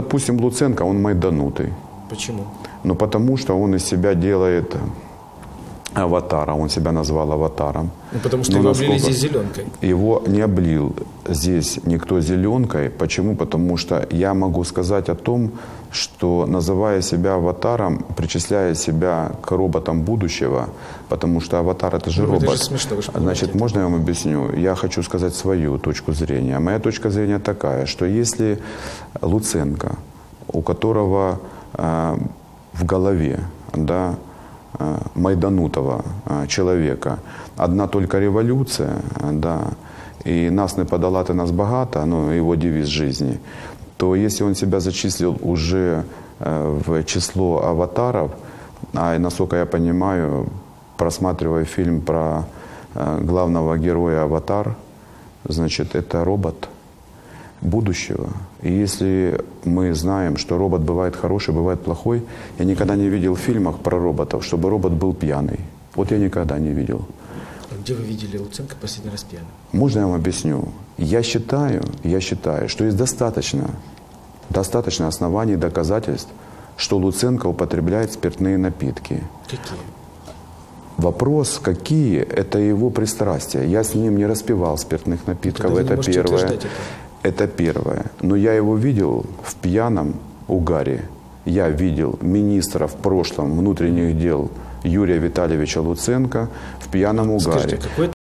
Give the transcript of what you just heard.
допустим, Луценко, он майданутый. Почему? Ну, потому что он из себя делает аватара, он себя назвал аватаром. Ну, потому что Ну, его облили здесь зеленкой. Его не облил здесь никто зеленкой. Почему? Потому что я могу сказать о том, что называя себя аватаром, причисляя себя к роботам будущего, потому что аватар это же Ну, это же робот. смешно, вы же Значит, понимаете можно я вам объясню? Я хочу сказать свою точку зрения. Моя точка зрения такая, что если Луценко, у которого э, в голове, да, майданутого э, человека. Одна только революция, э, да, и нас не подолати, нас багато, ну, его девиз жизни, то если он себя зачислил уже э, в число аватаров, а насколько я понимаю, просматривая фильм про э, главного героя «Аватар», значит, это робот будущего. И если мы знаем, что робот бывает хороший, бывает плохой, я никогда не видел в фильмах про роботов, чтобы робот был пьяный. Вот я никогда не видел. Где вы видели Луценко последний раз пьяным? Можно я вам объясню? Я считаю, я считаю, что есть достаточно, достаточно оснований и доказательств, что Луценко употребляет спиртные напитки. Какие? Вопрос, какие, это его пристрастия. Я с ним не распивал спиртных напитков, Тогда это первое. это. Это первое. Но я его видел в пьяном угаре. Я видел министра в прошлом внутренних дел Юрия Витальевича Луценко в пьяном угаре. Скажите,